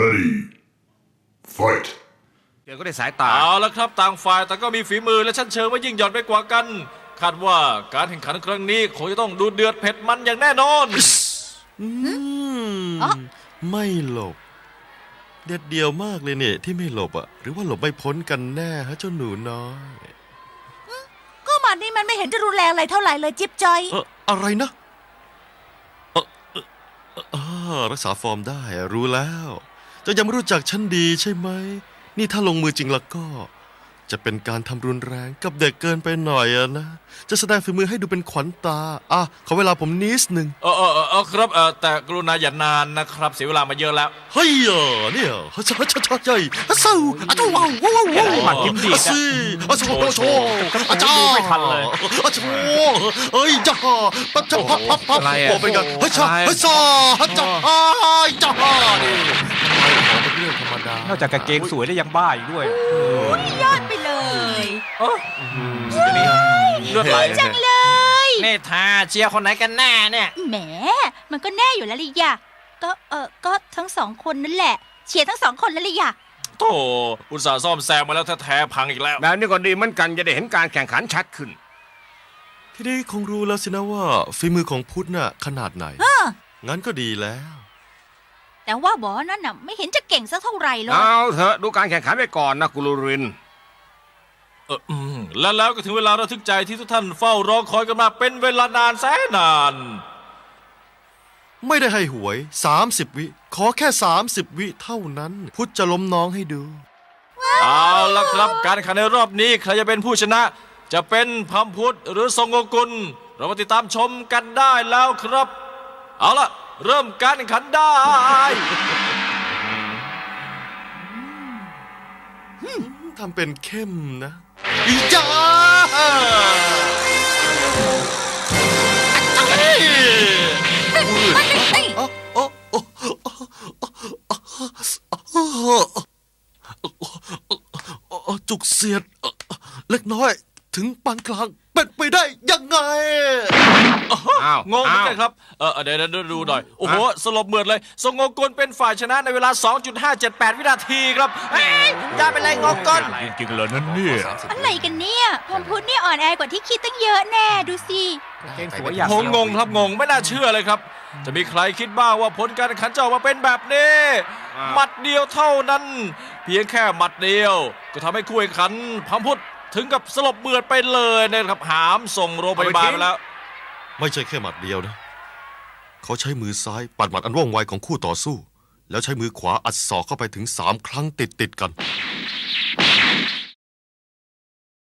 Ready. Fight. เดี๋ยวก็ได้สายตา เอาละครับต่างฝ่ายแต่ก็มีฝีมือและชั้นเชิงว่ายิ่งหย่อนไปกว่ากัน คาดว่าการแข่งขันครั้งนี้คงจะต้องดูเดือดเผ็ดมันอย่างแน่นอน อืมอ๋อ ไม่หลบ เด็ดเดียวมากเลยเนี่ยที่ไม่หลบอะ หรือว่าหลบไม่พ้นกันแน่ฮะเจ้าหนูน้อย ก็มันนี่มันไม่เห็นจะรุนแรงอะไรเท่าไหร่เลยจิ๊บจอย เอออะไรนะเออเอ่อเอ่ออ่ารักษาฟอร์มได้รู้แล้วเจะยังไม่รู้จักฉันดีใช่ไหม นี่ถ้าลงมือจริงแล้วก็ จะเป็นการทำรุนแรงกับเด็กเกินไปหน่อยอะนะ จะแสดงฝีมือให้ดูเป็นขวัญตา อะ ขอเวลาผมนิดหนึ่งเออเออเออเออครับเออแต่กรุณาอย่านานนะครับ เสียเวลามาเยอะแล้ว เฮ้ยอะเนี่ยฮัชฮัชฮัชใหญ่ฮัสซูอะจูว้าวว้าวว้าวแกไหนหมัดกิมดีดฮัอะสซี่ฮัสโชโชอาจารดูไม่ทันเลย ฮัชโชเอ้ยจ้าปั๊บจ้าปั๊บปั๊บปั๊บอะไรอะ โอ้เป็นไงฮัชชาอะไรฮัชชาฮัชชาอ้ายจ้านี่ขอเป็นเรื่องธรรมดานอกจากกางเกงสวยแล้วยังบ้าอีกด้วยยอดไปเลยเลือดไหลจังเลยเนธาเชียร์คนไหนกันแน่เนี่ย แหม มันก็แน่อยู่แล้วลิยะก็เออก็ทั้งสองคนนั่นแหละ เชียร์ทั้งสองคนแล้วลิยะโธ่อุตส่าห์ซ่อมแซมมาแล้วแท้ๆพังอีกแล้ว แบบนี้ก็ดีเหมือนกันจะได้เห็นการแข่งขันชัดขึ้น ทีนี้คงรู้แล้วสินะว่าฝีมือของพุทธน่ะขนาดไหนเอองั้นก็ดีแล้ว แต่ว่าบอนั่นน่ะไม่เห็นจะเก่งสักเท่าไหร่เลยเอาเถอะดูการแข่งขันไปก่อนนะกุลูริน เอออืมและแล้วก็ถึงเวลาระทึกใจที่ทุกท่านเฝ้ารอคอยกันมาเป็นเวลานานแสนนาน ไม่ได้ให้หวย 30 วิ ขอแค่ 30 วิเท่านั้น พุทธจะล้มน้องให้ดู เอาละครับการแข่งขันในรอบนี้ใครจะเป็นผู้ชนะ จะเป็นพัมพุทธหรือทรงโงกุล เรามาติดตามชมกันได้แล้วครับ เอาละ เริ่มการแข่งขันได้ ทำเป็นเข้มนะอีจ้าอ๋ออ๋ออ๋ออ๋อจุกเสียด เล็กน้อยถึงปานกลาง เป็นไปได้ยังไง อ้าวงงเหมือนกันอ้าวครับ เออเดี๋ยวเดี๋ยวดูหน่อย โอ้โห สลบเหมือดเลยทรงโงกุลเป็นฝ่ายชนะในเวลา 2.578 วินาทีครับเฮ้ยได้เป็นไรงงกุลจริงๆเลยนั่นเนี่ยอะไรกันเนี่ยพมพุทธนี่อ่อนแอกว่าที่คิดตั้งเยอะแน่ดูสิกางเกงสวยอย่างงงงครับงงไม่น่าเชื่อเลยครับ จะมีใครคิดบ้างว่าผลการแข่งขันจะออกมาเป็นแบบนี้หมัดเดียวเท่านั้น เพียงแค่หมัดเดียว ก็ทำให้คู่แข่งขันพัมพุทธ ถึงกับสลบเบือดไปเลยนะครับหามส่งโรงพยาบาลไปแล้ว ไม่ใช่แค่หมัดเดียวนะ เขาใช้มือซ้ายปัดหมัดอันว่องไวของคู่ต่อสู้ แล้วใช้มือขวาอัดศอกเข้าไปถึงสามครั้งติดติดกัน